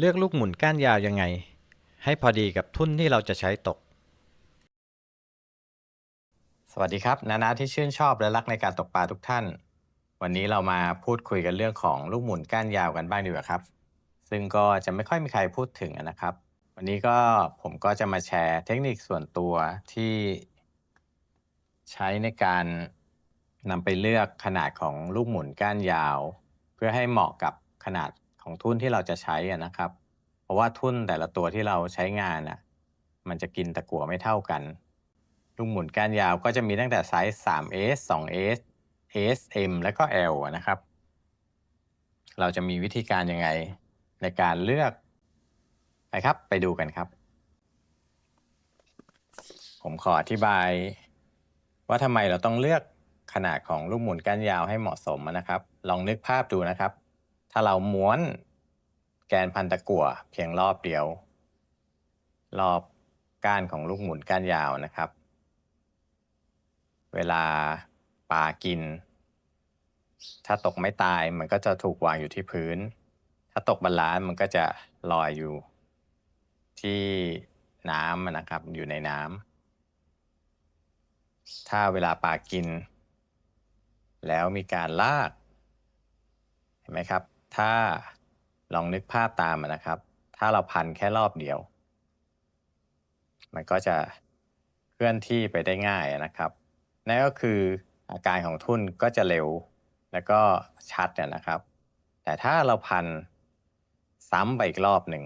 เลือกลูกหมุนก้านยาวยังไง ให้พอดีกับทุ่นที่เราจะใช้ตก สวัสดีครับนานาที่ชื่นชอบและรักในการตกปลาทุกท่าน วันนี้เรามาพูดคุยกันเรื่องของลูกหมุนก้านยาวกันบ้างดีกว่าครับ ซึ่งก็จะไม่ค่อยมีใครพูดถึงนะครับ วันนี้ก็ผมก็จะมาแชร์เทคนิคส่วนตัวที่ ใช้ในการนำไปเลือกขนาดของลูกหมุนก้านยาว เพื่อให้เหมาะกับขนาด ของทุ่นที่เราจะใช้นะครับ เพราะว่าทุ่นแต่ละตัวที่เราใช้งานอะมันจะกินตะกั่วไม่เท่ากันลูกหมุนก้านยาวก็จะมีตั้งแต่ไซส์ 3S 2S S M และก็ L นะครับ เราจะมีวิธีการยังไงในการเลือกไปครับ ไปดูกันครับ ผมขออธิบาย ว่าทำไมเราต้องเลือกขนาดของลูกหมุนก้านยาวให้เหมาะสมนะครับ ลองนึกภาพดูนะครับ ถ้าเราม้วนแกนพันตะกั่วเพียงรอบเดียว รอบก้านของลูกหมุนก้านยาวนะครับ เวลาปลากิน ถ้าตกไม่ตายมันก็จะถูกวางอยู่ที่พื้น ถ้าตกบาลานซ์มันก็จะลอยอยู่ ที่น้ำนะครับอยู่ในน้ำถ้าเวลาปลากิน แล้วมีการลากเห็นไหมครับ ถ้าลองนึกภาพตามนะครับ ถ้าเราพันแค่รอบเดียว มันก็จะเคลื่อนที่ไปได้ง่ายนะครับนั่นก็คืออาการของทุ่นก็จะเร็วแล้วก็ชัดนะครับ แต่ถ้าเราพันซ้ำไปอีกรอบหนึ่ง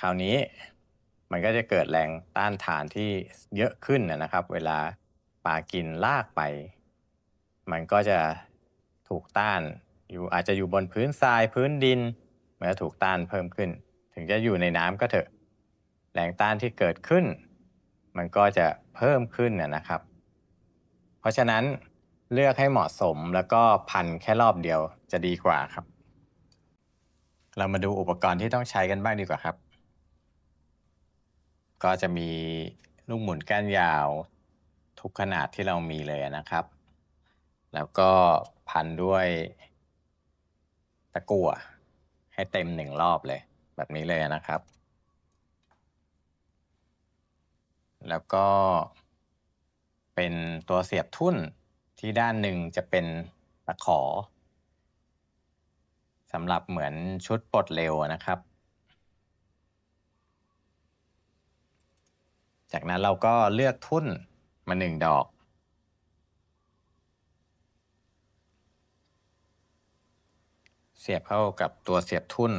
คราวนี้มันก็จะเกิดแรงต้านทานที่เยอะขึ้นนะนะครับ เวลาปลากินลากไป มันก็จะ ถูกต้านอยู่อาจจะอยู่บนพื้นทรายพื้นดินเมันจะถูกต้านเพิ่มขึ้น ถึงจะอยู่ในน้ำก็เถอะ แรงต้านที่เกิดขึ้น มันก็จะเพิ่มขึ้นนะนะครับ เพราะฉะนั้นเลือกให้เหมาะสมแล้วก็พันแค่รอบเดียวจะดีกว่าครับ เรามาดูอุปกรณ์ที่ต้องใช้กันบ้างดีกว่าครับ ก็จะมีลูกหมุนก้านยาว ทุกขนาดที่เรามีเลยนะครับ แล้วก็พันด้วยตะกั่วให้เต็มหนึ่งรอบเลย แบบนี้เลยนะครับ แล้วก็เป็นตัวเสียบทุ่นที่ด้านหนึ่งจะเป็นตะขอสำหรับเหมือนชุดปลดเร็วนะครับ จากนั้นเราก็เลือกทุ่นมาหนึ่งดอก สียบเข้ากับตัวเสียบทุ่น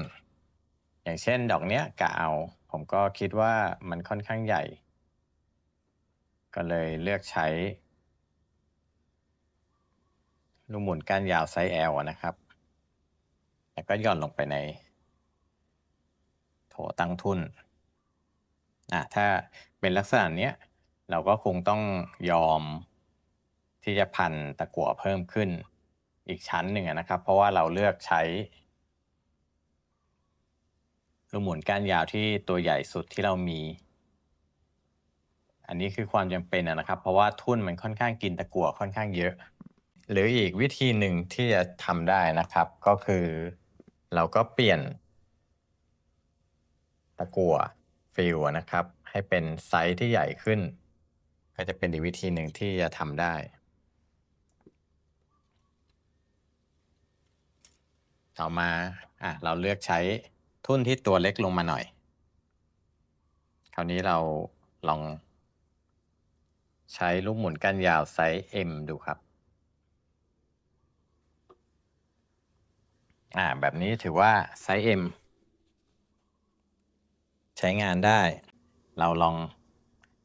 อย่างเช่นดอกเนี้ยกะเอา ผมก็คิดว่ามันค่อนข้างใหญ่ ก็เลยเลือกใช้ ลูกหมุนก้านยาวไซส์ L นะครับ แล้วก็ย่อนลงไปใน โถตั้งทุนอะถ้าเป็นลักษณะเนี้ย เราก็คงต้องยอมที่จะพันตะกั่วเพิ่มขึ้น อีกชั้นหนึ่งนะครับ เพราะว่าเราเลือกใช้ลูกหมุนก้านยาวที่ตัวใหญ่สุดที่เรามี อันนี้คือความจำเป็นนะครับ เพราะว่าทุ่นมันค่อนข้างกินตะกั่วค่อนข้างเยอะ หรืออีกวิธีหนึ่งที่จะทำได้นะครับ ก็คือเราก็เปลี่ยน ตะกั่วฟิลนะครับ ให้เป็นไซส์ที่ใหญ่ขึ้น ก็จะเป็นอีกวิธีหนึ่งที่จะทำได้ ต่อมาอะเราเลือกใช้ทุ่นที่ตัวเล็กลงมาหน่อย คราวนี้เราลองใช้ลูกหมุนก้านยาวไซส์ M ดูครับ อ่า แบบนี้ถือว่าไซส์ M ใช้งานได้ เราลอง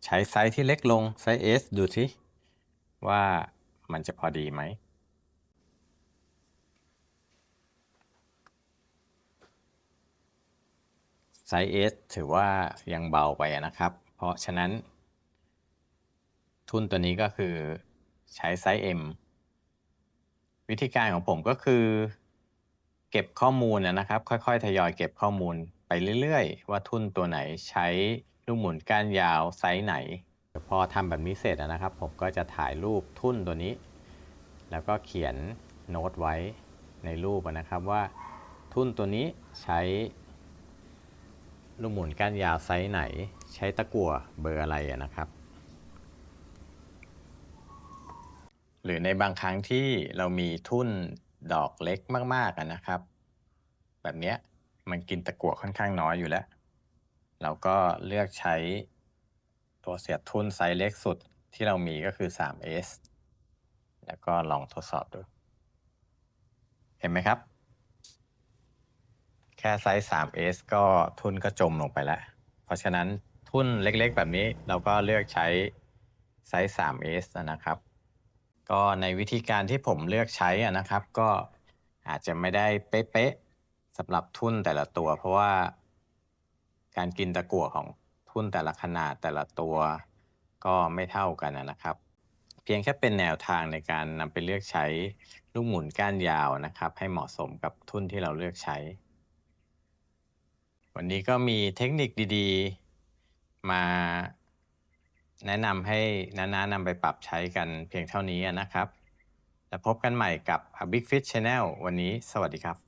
ใช้ไซส์ที่เล็กลงไซส์ S ดูสิว่ามันจะพอดีไหม ไซส์ S ถือว่ายังเบาไปนะครับ เพราะฉะนั้น ทุนตัวนี้ก็คือใช้ไซส์ M วิธีการของผมก็คือ เก็บข้อมูลนะครับ ค่อยๆ ทยอยเก็บข้อมูลไปเรื่อยๆ ว่าทุนตัวไหนใช้ลูกหมุนก้านยาวไซส์ไหน พอทำแบบนี้เสร็จนะครับ ผมก็จะถ่ายรูปทุนตัวนี้ แล้วก็เขียนโน้ตไว้ในรูปนะครับว่าทุนตัวนี้ใช้ ลูกหมุนก้านยาวไซส์ไหน ใช้ตะกั่วเบอร์อะไรอะนะครับ หรือในบางครั้งที่เรามีทุ่นดอกเล็กมากๆนะครับ แบบเนี้ยมันกินตะกั่วค่อนข้างน้อยอยู่แล้ว เราก็เลือกใช้ตัวเสียบทุ่นไซส์เล็กสุดที่เรามีก็คือ 3S แล้วก็ลองทดสอบดู เห็นไหมครับ ค่ไซส์ 3S ก็ทุนก็จมลงไปแล้ว เพราะฉะนั้นทุนเล็กๆ แบบนี้เราก็เลือกใช้ไซส์ 3S นะครับ ก็ในวิธีการที่ผมเลือกใช้นะครับ ก็อาจจะไม่ได้เป๊ะๆสำหรับทุนแต่ละตัว เพราะว่าการกินตะกั่วของทุนแต่ละขนาดแต่ละตัวก็ไม่เท่ากันนะครับ เพียงแค่เป็นแนวทางในการนำไปเลือกใช้ลูกหมุนก้านยาวนะครับ ให้เหมาะสมกับทุนที่เราเลือกใช้ วันนี้ก็มีเทคนิคดีๆ มาแนะนำให้น้าๆนำไปปรับใช้กันเพียงเท่านี้นะครับ แล้วพบกันใหม่กับ A Big Fish Channel วันนี้สวัสดีครับ